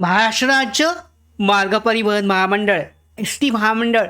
महाराष्ट्र राज्य मार्ग परिवहन महामंडळ एस टी महामंडळ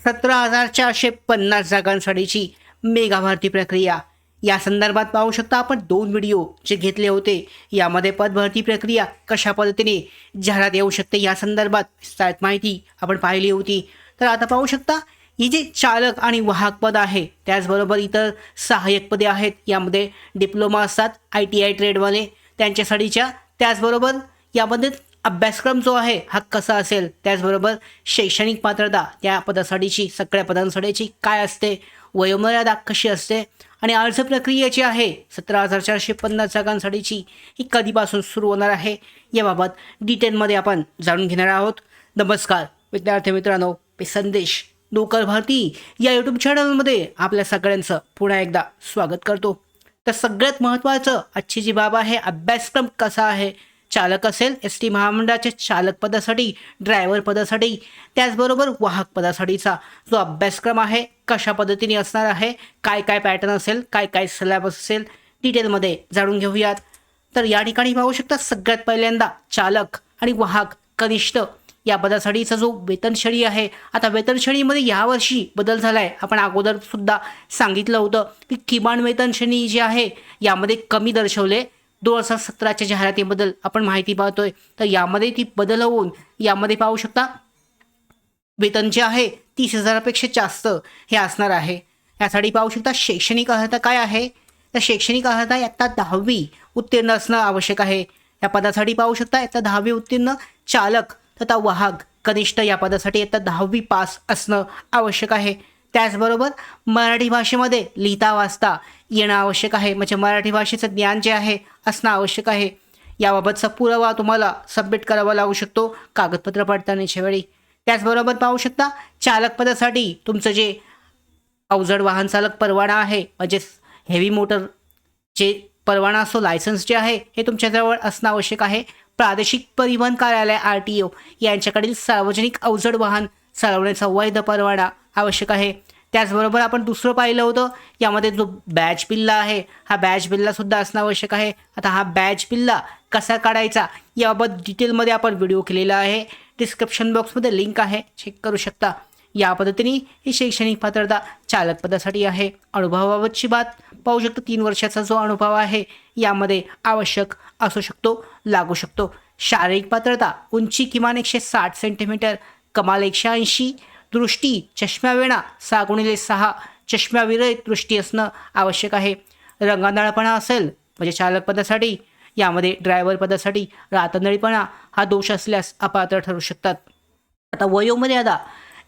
सतरा हजार चारशे पन्नास जागांसाठीची मेगा भरती प्रक्रिया. या संदर्भात पाहू शकता आपण दोन व्हिडिओ जे घेतले होते. यामध्ये पदभरती प्रक्रिया कशा पद्धतीने जाहिरात येऊ शकते या संदर्भात विस्तारित माहिती आपण पाहिली होती. तर आता पाहू शकता ही जे चालक आणि वाहक पद आहे त्याचबरोबर इतर सहाय्यक पदे आहेत. यामध्ये डिप्लोमा असतात आय टी आय ट्रेडवाले त्यांच्यासाठीच्या त्याचबरोबर यामध्ये अभ्यासक्रम जो आहे हा कसा असेल? त्याचबरोबर शैक्षणिक पात्रता त्या पदासाठीची सगळ्या पदांसाठीची काय असते? वयोमर्यादा कशी असते? आणि अर्ज प्रक्रियेची आहे सतरा हजार चारशे पन्नास जागांसाठीची ही कधीपासून सुरू होणार आहे? याबाबत डिटेलमध्ये आपण जाणून घेणार आहोत. नमस्कार विद्यार्थी मित्रांनो मी संदेश नोकर भारती. या यूट्यूब चॅनलमध्ये आपल्या सगळ्यांचं पुन्हा एकदा स्वागत करतो. तर सगळ्यात महत्त्वाचं आजची जी बाब आहे अभ्यासक्रम कसा आहे? चालक असेल एस टी महामंडळाच्या चालक पदासाठी ड्रायव्हर पदासाठी त्याचबरोबर वाहक पदासाठीचा. जो अभ्यासक्रम आहे कशा पद्धतीने असणार आहे काय काय पॅटर्न असेल काय काय सिलेबस असेल डिटेलमध्ये जाणून घेऊयात. तर या ठिकाणी पाहू शकता सगळ्यात पहिल्यांदा चालक आणि वाहक कनिष्ठ या पदासाठीचा जो वेतनश्रेणी आहे. आता वेतनश्रेणीमध्ये यावर्षी बदल झाला आहे आपण अगोदर सुद्धा सांगितलं होतं की किमान वेतनश्रेणी जी आहे यामध्ये कमी दर्शवले दोन हजार सतराच्या जाहिरातीबद्दल आपण माहिती पाहतोय. तर यामध्ये ती बदल होऊन यामध्ये पाहू शकता वेतन जे आहे तीस हजारापेक्षा जास्त हे असणार आहे. यासाठी पाहू शकता शैक्षणिक अर्हता काय आहे? तर शैक्षणिक अर्हता आत्ता दहावी उत्तीर्ण असणं आवश्यक आहे. या पदासाठी पाहू शकता आत्ता दहावी उत्तीर्ण चालक तथा वाहक कनिष्ठ या पदासाठी आत्ता दहावी पास असणं आवश्यक आहे. त्याचबरोबर मराठी भाषेमध्ये लिहिता वाचता येणं आवश्यक आहे. म्हणजे मराठी भाषेचं ज्ञान जे आहे असणं आवश्यक आहे. याबाबतचा पुरावा तुम्हाला सबमिट करावा लागू शकतो. कागदपत्र पडताळणीच्या वेळी. त्याचबरोबर पाहू शकता चालक पदासाठी तुमचं जे अवजड वाहन चालक परवाना आहे म्हणजे हेवी मोटर जे परवाना असतो लायसन्स जे आहे हे तुमच्याजवळ असणं आवश्यक आहे. प्रादेशिक परिवहन कार्यालय आर टी ओ यांच्याकडील सार्वजनिक अवजड वाहन चालवण्याचा वैध परवाना आवश्यक आहे. त्याचबरोबर आपण दुसरं पाहिलं होतं यामध्ये जो बॅच पिल्ला आहे हा बॅच बिल्लासुद्धा असणं आवश्यक आहे. आता हा बॅच पिल्ला कसा काढायचा याबाबत डिटेलमध्ये आपण व्हिडिओ केलेला आहे. डिस्क्रिप्शन बॉक्समध्ये लिंक आहे. चेक करू शकता. या पद्धतीने ही शैक्षणिक पात्रता चालक पदासाठी आहे. अनुभवाबाबतची बात पाहू शकतो तीन वर्षाचा जो अनुभव आहे यामध्ये आवश्यक असू शकतो लागू शकतो. शारीरिक पात्रता उंची किमान एकशे साठ सेंटीमीटर कमाल एकशे ऐंशी दृष्टी चष्म्यावेणा सहा गुणिले सहा. चष्म्याविरहित दृष्टी असणं आवश्यक आहे. रंगांधळपणा असेल म्हणजे चालक पदासाठी यामध्ये ड्रायव्हर पदासाठी रातंदळीपणा हा दोष असल्यास अपात्र ठरू शकतात. आता वयोमर्यादा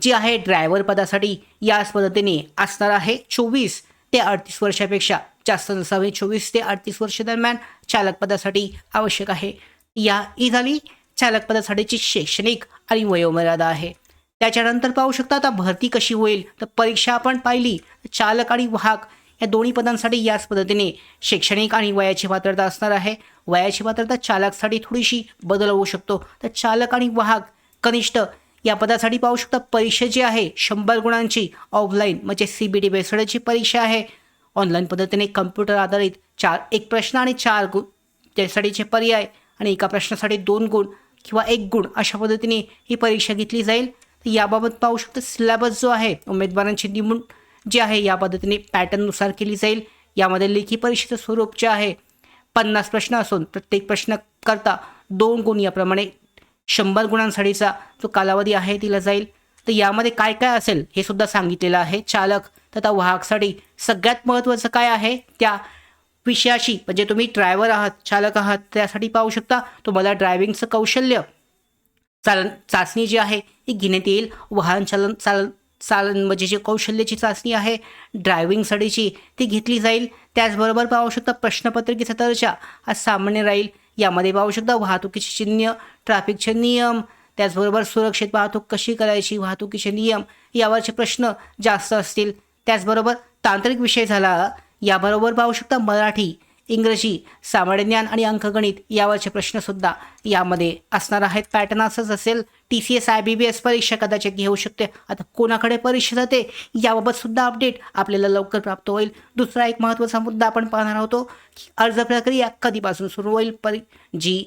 जी आहे ड्रायव्हर पदासाठी याच पद्धतीने असणार आहे चोवीस ते अडतीस वर्षापेक्षा जास्त नसावे. चोवीस ते अडतीस वर्ष दरम्यान चालक पदासाठी आवश्यक आहे. या ही झाली चालक पदासाठीची शैक्षणिक आणि वयोमर्यादा आहे. त्याच्यानंतर पाहू शकता आता भरती कशी होईल. तर परीक्षा आपण पाहिली. चालक आणि वाहक या दोन्ही पदांसाठी याच पद्धतीने शैक्षणिक आणि वयाची पात्रता असणार आहे. वयाची पात्रता चालकसाठी थोडीशी बदल होऊ शकतो. तर चालक आणि वाहक कनिष्ठ या पदासाठी पाहू शकता परीक्षा जी आहे शंभर गुणांची ऑफलाईन म्हणजे सी बी डी बेसडची परीक्षा आहे. ऑनलाईन पद्धतीने कम्प्युटर आधारित चार एक प्रश्न आणि चार गुण त्यासाठीचे पर्याय आणि एका प्रश्नासाठी दोन गुण किंवा एक गुण अशा पद्धतीने ही परीक्षा घेतली जाईल. तर याबाबत पाहू शकतो सिलेबस जो आहे उमेदवारांची निवड जी आहे या पद्धतीने पॅटर्ननुसार केली जाईल. यामध्ये लेखी परीक्षेचं स्वरूप जे आहे पन्नास प्रश्न असून प्रत्येक प्रश्न करता दोन गुण याप्रमाणे शंभर गुणांसाठीचा जो कालावधी आहे दिला जाईल. तर यामध्ये काय काय असेल हे सुद्धा सांगितलेलं आहे. चालक तथा वाहकसाठी सगळ्यात महत्त्वाचं काय आहे? त्या विषयाशी म्हणजे तुम्ही ड्रायव्हर आहात चालक आहात त्यासाठी पाहू शकता तुम्हाला ड्रायव्हिंगचं कौशल्य. चालन चाचणी जी आहे ती घेण्यात येईल. वाहन चालन चालन चालन म्हणजे जी कौशल्याची चाचणी आहे ड्रायव्हिंगसाठीची ती घेतली जाईल. त्याचबरोबर पाहू शकता प्रश्नपत्रिकेचा दर्जा हा सामान्य राहील. यामध्ये पाहू शकता वाहतुकीचे चिन्ह ट्रॅफिकचे नियम त्याचबरोबर सुरक्षित वाहतूक कशी करायची वाहतुकीचे नियम यावरचे प्रश्न जास्त असतील. त्याचबरोबर तांत्रिक विषय झाला याबरोबर पाहू शकता मराठी इंग्रजी सामान्य ज्ञान आणि अंकगणित यावरचे प्रश्नसुद्धा यामध्ये असणार आहेत. पॅटर्न असंच असेल T C S I B B S परीक्षा कदाचित घेऊ शकते. आता कोणाकडे परीक्षा जाते याबाबतसुद्धा अपडेट आपल्याला लवकर प्राप्त होईल. दुसरा एक महत्त्वाचा मुद्दा आपण पाहणार होतो की अर्ज प्रक्रिया कधीपासून सुरू होईल? परी जी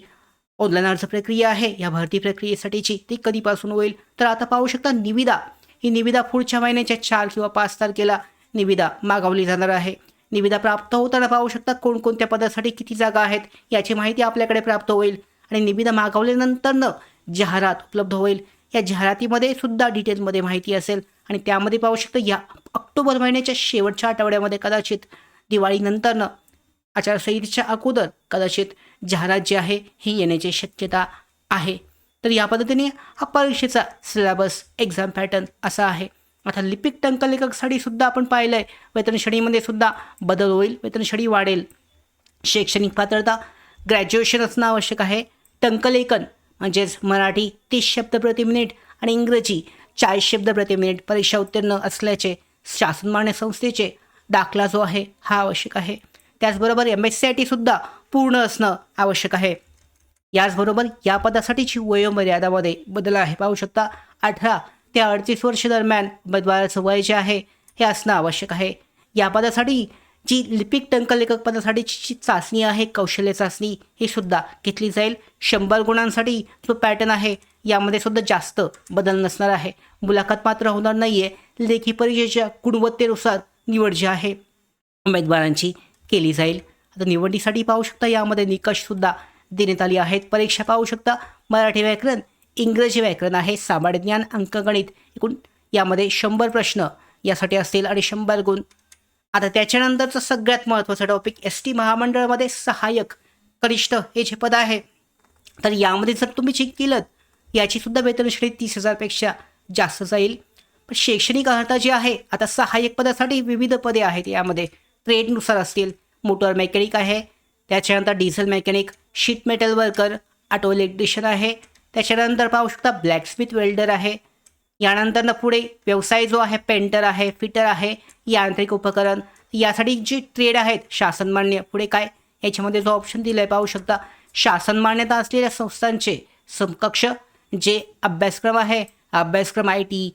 ऑनलाईन अर्ज प्रक्रिया आहे या भरती प्रक्रियेसाठीची ती कधीपासून होईल? तर आता पाहू शकता निविदा. ही निविदा पुढच्या महिन्याच्या चार किंवा पाच तारखेला निविदा मागवली जाणार आहे. निविदा प्राप्त होताना पाहू शकता कोणकोणत्या पदासाठी किती जागा आहेत याची माहिती आपल्याकडे प्राप्त होईल. आणि निविदा मागवल्यानंतरनं जाहिरात उपलब्ध होईल. या जाहिरातीमध्ये सुद्धा डिटेलमध्ये माहिती असेल. आणि त्यामध्ये पाहू शकता या ऑक्टोबर महिन्याच्या शेवटच्या आठवड्यामध्ये कदाचित दिवाळीनंतरनं आचारसंहितेच्या अगोदर कदाचित जाहिरात जी आहे ही येण्याची शक्यता आहे. तर या पद्धतीने हा परीक्षेचा सिलेबस एक्झाम पॅटर्न असा आहे. आता लिपिक टंकलेखकसाठी सुद्धा आपण पाहिलं आहे वेतन श्रेणीमध्ये सुद्धा बदल होईल. वेतन श्रेणी वाढेल. शैक्षणिक पात्रता ग्रॅज्युएशन असणं आवश्यक आहे. टंकलेखन म्हणजेच मराठी तीस शब्द प्रति मिनिट आणि इंग्रजी चाळीस शब्द प्रति मिनिट परीक्षा उत्तीर्ण असल्याचे शासन मान्य संस्थेचे दाखला जो आहे हा आवश्यक आहे. त्याचबरोबर एम एस सी आय टीसुद्धा पूर्ण असणं आवश्यक आहे. याचबरोबर या पदासाठीची वयोमर्यादामध्ये बदल आहे. पाहू शकता अठरा त्या अडतीस वर्ष दरम्यान उमेदवाराचं वय जे आहे हे असणं आवश्यक आहे. या पदासाठी जी लिपिक टंकलेखक पदासाठीची जी चाचणी आहे कौशल्य चाचणी ही सुद्धा घेतली जाईल. शंभर गुणांसाठी जो पॅटर्न आहे यामध्ये सुद्धा जास्त बदल नसणार आहे. मुलाखत मात्र होणार नाही आहे लेखी परीक्षेच्या गुणवत्तेनुसार निवड जी आहे उमेदवारांची केली जाईल. आता निवडीसाठी पाहू शकता यामध्ये निकषसुद्धा देण्यात आली आहेत. परीक्षा पाहू शकता मराठी व्याकरण इंग्रजी व्याकरण आहे सामान्य ज्ञान अंकगणित. एकूण यामध्ये शंभर प्रश्न यासाठी असतील आणि शंभर गुण. आता त्याच्यानंतरचं सगळ्यात महत्त्वाचं टॉपिक एस टी महामंडळामध्ये सहाय्यक कनिष्ठ हे जे पद आहे. तर यामध्ये जर तुम्ही चेक केलं याचीसुद्धा वेतनश्रेणी तीस हजारपेक्षा जास्त जाईल. पण शैक्षणिक अर्हता जी आहे आता सहाय्यक पदासाठी विविध पदे आहेत यामध्ये. ट्रेडनुसार असतील मोटर मेकॅनिक आहे. त्याच्यानंतर diesel mechanic sheet metal worker auto electrician आहे. त्याच्यानंतर पाहू शकता ब्लॅकस्मिथ वेल्डर आहे. यानंतर पुढे व्यवसाय जो आहे पेंटर आहे फिटर आहे यांत्रिक उपकरण. यासाठी जी ट्रेड आहेत शासनमान्य पुढे काय? याच्यामध्ये जो ऑप्शन दिला आहे पाहू शकता. शासन मान्यता असलेल्या संस्थांचे समकक्ष जे अभ्यासक्रम आहे अभ्यासक्रम आय टी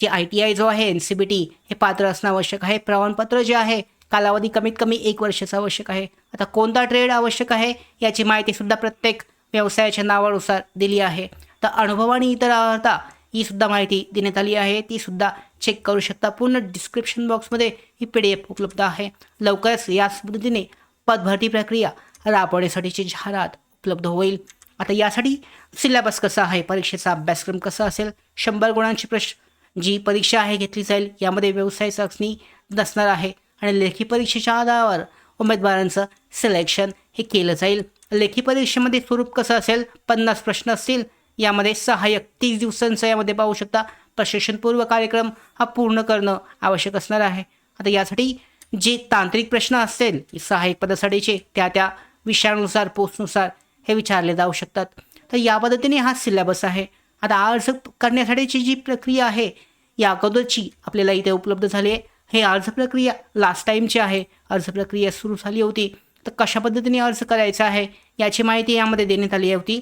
जे आय टी आय जो आहे एन सी बी टी हे पात्र असणं आवश्यक आहे. प्रमाणपत्र जे आहे कालावधी कमीत कमी एक वर्षाचा आवश्यक आहे. आता कोणता ट्रेड आवश्यक आहे याची माहितीसुद्धा प्रत्येक व्यवसायाच्या नावानुसार दिली आहे. तर अनुभव आणि इतर अर्हता ही सुद्धा माहिती देण्यात आली आहे. ती सुद्धा चेक करू शकता. पूर्ण डिस्क्रिप्शन बॉक्समध्ये ही पी डी एफ उपलब्ध आहे. लवकरच याच पद्धतीने पदभरती प्रक्रिया राबवण्यासाठीची जाहिरात उपलब्ध होईल. आता यासाठी सिलेबस कसा आहे? परीक्षेचा अभ्यासक्रम कसा असेल? शंभर गुणांची प्रश्न जी परीक्षा आहे घेतली जाईल यामध्ये व्यवसाय चाचणी नसणार आहे आणि लेखी परीक्षेच्या आधारावर उमेदवारांचं सिलेक्शन हे केलं जाईल. लेखी परीक्षेमध्ये स्वरूप कसं असेल? पन्नास प्रश्न असतील. यामध्ये सहाय्यक तीस दिवसांचं यामध्ये पाहू शकता. प्रशिक्षणपूर्व कार्यक्रम हा पूर्ण करणं आवश्यक असणार आहे. आता यासाठी जे तांत्रिक प्रश्न असतील सहाय्यक पदासाठीचे त्या त्या विषयानुसार पोस्टनुसार हे विचारले जाऊ शकतात. तर या पद्धतीने हा सिलेबस आहे. आता अर्ज करण्यासाठीची जी प्रक्रिया आहे या अगोदरची आपल्याला इथे उपलब्ध झाली आहे. हे अर्ज प्रक्रिया लास्ट टाईमची आहे. अर्ज प्रक्रिया सुरू झाली होती. तर कशा पद्धतीने अर्ज करायचा आहे याची माहिती यामध्ये देण्यात आली होती.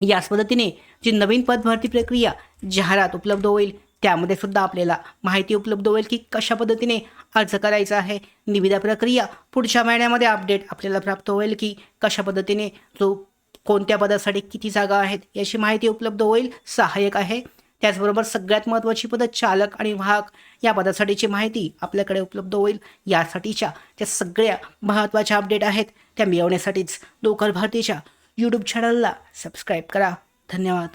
याच पद्धतीने जी नवीन पदभरती प्रक्रिया जाहिरात उपलब्ध होईल त्यामध्ये सुद्धा आपल्याला माहिती उपलब्ध होईल की कशा पद्धतीने अर्ज करायचा आहे. निविदा प्रक्रिया पुढच्या महिन्यामध्ये अपडेट आपल्याला प्राप्त होईल की कशा पद्धतीने जो कोणत्या पदासाठी किती जागा आहेत याची माहिती उपलब्ध होईल. सहाय्यक आहे. त्याचबरोबर सगळ्यात महत्त्वाची पदं चालक आणि वाहक या पदासाठीची माहिती आपल्याकडे उपलब्ध होईल. यासाठीच्या त्या सगळ्या महत्त्वाच्या अपडेट आहेत. त्या मिळवण्यासाठीच लोकल भारतीच्या यूट्यूब चॅनलला सबस्क्राईब करा. धन्यवाद.